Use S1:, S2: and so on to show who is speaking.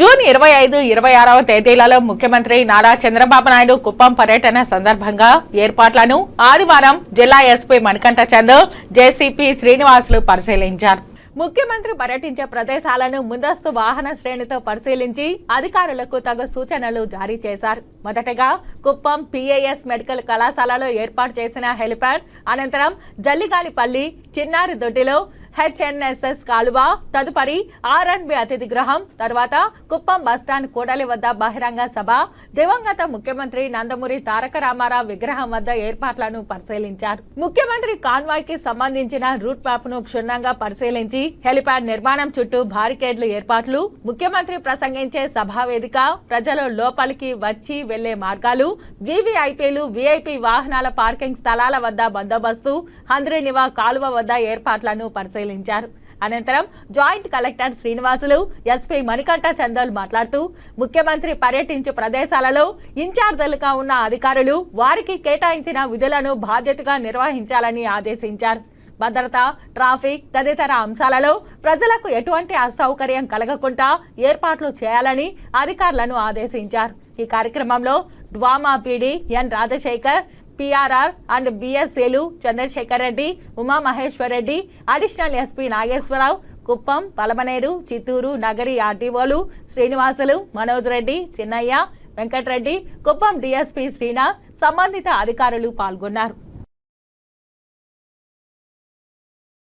S1: June ఇరవై ఐదు ఇరవై ఆరవ తేదీలలో ముఖ్యమంత్రి నారా చంద్రబాబు నాయుడు కుప్పం పర్యటన సందర్భంగా ఏర్పాట్లను ఆదివారం జిల్లా ఎస్పీ మణికంఠ చంద్ జేసీపీ శ్రీనివాసులు పరిశీలించారు. ముఖ్యమంత్రి పర్యటించే ప్రదేశాలను ముందస్తు వాహన శ్రేణితో పరిశీలించి అధికారులకు తగు సూచనలు జారీ చేశారు. మొదటగా కుప్పం పిఏఎస్ మెడికల్ కళాశాలలో ఏర్పాటు చేసిన హెలిప్యాడ్ అనంతరం జల్లిగాలిపల్లి చిన్నారి దొడ్డిలో హెచ్ఎన్ఎస్ఎస్ కాలువ తదుపరి ఆర్ఎన్బి అతిథి గృహం తర్వాత కుప్పం బస్టాండ్ కూడలి వద్ద బహిరంగ సభ. దివంగత ముఖ్యమంత్రి నందమూరి తారక రామారావు విగ్రహం వద్ద ఏర్పాట్లను పరిశీలించారు. ముఖ్యమంత్రి కాన్వాయ్కి సంబంధించిన రూట్ మ్యాప్ను క్షుణ్ణంగా పరిశీలించి హెలిప్యాడ్ నిర్మాణం చుట్టూ బారికేడ్లు ఏర్పాట్లు ముఖ్యమంత్రి ప్రసంగించే సభా వేదిక ప్రజలు లోపలికి వచ్చి వెళ్ళే మార్గాలు వివిఐపీలు విఐపి వాహనాల పార్కింగ్ స్థలాల వద్ద బందోబస్తు హంద్రీనివా కాలువ వద్ద ఏర్పాట్లను పరిశీలించారు. అనంతరం joint collector Srinivasulu SP Manikanta Chandol మాట్లాడుతూ ముఖ్యమంత్రి పర్యటించే ప్రదేశాలలో ఇన్ఛార్జీలుగా ఉన్న అధికారులు వారికి కేటాయించిన విధులను బాధ్యతగా నిర్వహించాలని ఆదేశించారు. భద్రత ట్రాఫిక్ తదితర అంశాలలో ప్రజలకు ఎటువంటి అసౌకర్యం కలగకుండా ఏర్పాట్లు చేయాలని అధికారులను ఆదేశించారు. ఈ కార్యక్రమంలో DWAMA PD N Rajasekhar PRR and బిఎస్ఏలు Chandrasekhar Reddy Umamaheswar Reddy additional SP Nageswararao Kuppam Palamaner Chittoor Nagari ఆర్టీఓలు శ్రీనివాసులు మనోజ్ రెడ్డి చిన్నయ్య వెంకటరెడ్డి కుప్పం డిఎస్పీ శ్రీనాథ్ సంబంధిత అధికారులు పాల్గొన్నారు.